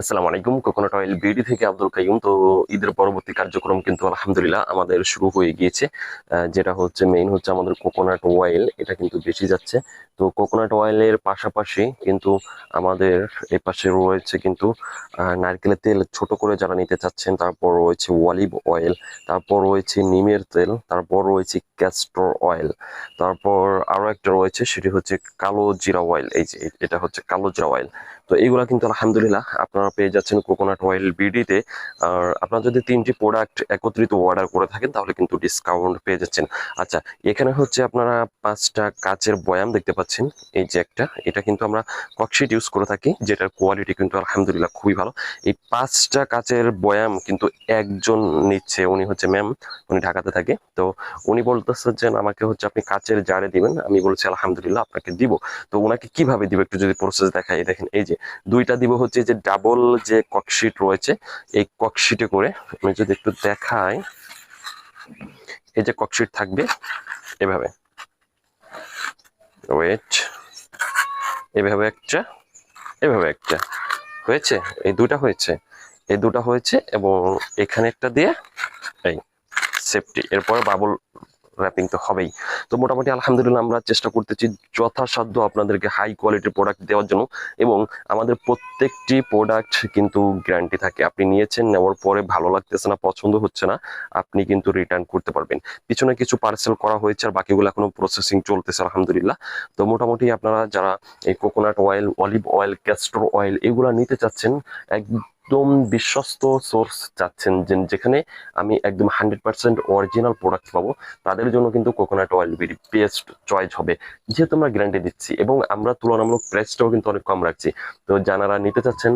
আসসালামু আলাইকুম, coconut oil BD থেকে আব্দুল কাইম তো ঈদের পরবর্তী কার্যক্রম কিন্তু আলহামদুলিল্লাহ আমাদের শুরু হয়ে গিয়েছে। যেটা হচ্ছে মেইন হচ্ছে আমাদের কোকোনাট অয়েল, এটা কিন্তু বেশি যাচ্ছে। তো কোকোনাট অয়েলের পাশাপাশি কিন্তু আমাদের এই পাশে রয়েছে কিন্তু নারকেলের তেল ছোট করে যারা নিতে চাচ্ছেন, তারপর রয়েছে অলিভ অয়েল, তারপর রয়েছে নিমের তেল, তারপর রয়েছে ক্যাস্টর অয়েল, তারপর আরও একটা রয়েছে, সেটি হচ্ছে কালো জিরা অয়েল। এই যে, এটা হচ্ছে কালো জিরা অয়েল। তো এইগুলা কিন্তু আলহামদুলিল্লাহ আপনারা পেয়ে যাচ্ছেন কোকোনাট অয়েল বিডিতে আর আপনারা যদি তিনটি প্রোডাক্ট একত্রিত অর্ডার করে থাকেন, তাহলে কিন্তু ডিসকাউন্ট পেয়ে যাচ্ছেন। আচ্ছা এখানে হচ্ছে আপনারা পাঁচটা কাচের বয়াম দেখতে পাচ্ছেন। এই যে একটা, এটা কিন্তু আমরা ককশিট ইউজ করে থাকি, যেটার কোয়ালিটি কিন্তু আলহামদুলিল্লাহ খুবই ভালো। এই পাঁচটা কাচের বয়াম কিন্তু একজন নিচ্ছে, উনি হচ্ছে ম্যাম উনি ঢাকাতে থাকে। তো উনি বলতেছে যে, আমাকে হচ্ছে আপনি কাচের জারে দিবেন, আমি বলছি আলহামদুলিল্লাহ আপনাকে দিব। তো ওনাকে কীভাবে দিব একটু যদি প্রসেস দেখাই, দেখেন, এই যে দুইটা দিব হচ্ছে যে ডাবল যে ককশিট রয়েছে, এই ককশিটে করে আমি যদি একটু দেখাই, এই যে ককশিট থাকবে এভাবে। ওয়েট এভাবে একটা এভাবে একটা। হয়েছে? এই দুটা হয়েছে। এই দুটা হয়েছে এবং এখানে একটা দিয়ে, এই সেফটি এরপর বাবল র্যাপিং তো হবেই। তো মোটামুটি আলহামদুলিল্লাহ আমরা চেষ্টা করতেছি যথাসাধ্য আপনাদেরকে হাই কোয়ালিটির প্রোডাক্ট দেওয়ার জন্য এবং আমাদের প্রত্যেকটি প্রোডাক্ট কিন্তু গ্যারান্টি থাকে। আপনি নিয়েছেন, নেওয়ার পরে ভালো লাগতেছে না, পছন্দ হচ্ছে না, আপনি কিন্তু রিটার্ন করতে পারবেন। পিছনে কিছু পার্সেল করা হয়েছে আর বাকিগুলো এখনও প্রসেসিং চলতেছে আলহামদুলিল্লাহ। তো মোটামুটি আপনারা যারা এই coconut oil olive oil castor oil এগুলা নিতে চাচ্ছেন একদম বিশ্বস্ত সোর্স চাচ্ছেন যেখানে আমি একদম হান্ড্রেড পার্সেন্ট অরিজিনাল প্রোডাক্ট পাবো। তাদের জন্য কিন্তু coconut oil BD best choice হবে। যেহেতু আমরা গ্যারান্টি দিচ্ছি এবং আমরা তুলনামূলক প্রাইসটাও কিন্তু অনেক কম রাখছি। তো যারা নিতে চাচ্ছেন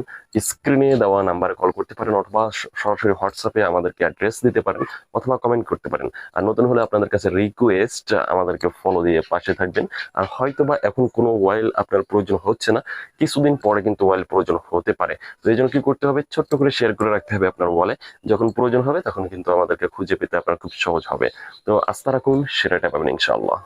স্ক্রিনে দেওয়া নাম্বারে কল করতে পারেন অথবা সরাসরি হোয়াটসঅ্যাপে আমাদেরকে অ্যাড্রেস দিতে পারেন অথবা কমেন্ট করতে পারেন। আর নতুন হলে আপনাদের কাছে রিকোয়েস্ট আমাদেরকে ফলো দিয়ে পাশে থাকবেন। আর হয়তোবা এখন কোনো অয়েল আপনার প্রয়োজন হচ্ছে না, কিছুদিন পরে কিন্তু অয়েল প্রয়োজন হতে পারে। তো এই জন্য কি করতে হবে? ছোট্ট করে শেয়ার করে রাখতে হবে আপনার ওয়ালে যখন প্রয়োজন হবে তখন কিন্তু আমাদেরকে খুঁজে পেতে আপনার খুব সহজ হবে। তো আস্থা রাখুন সেটাটা পাবেন ইনশাআল্লাহ।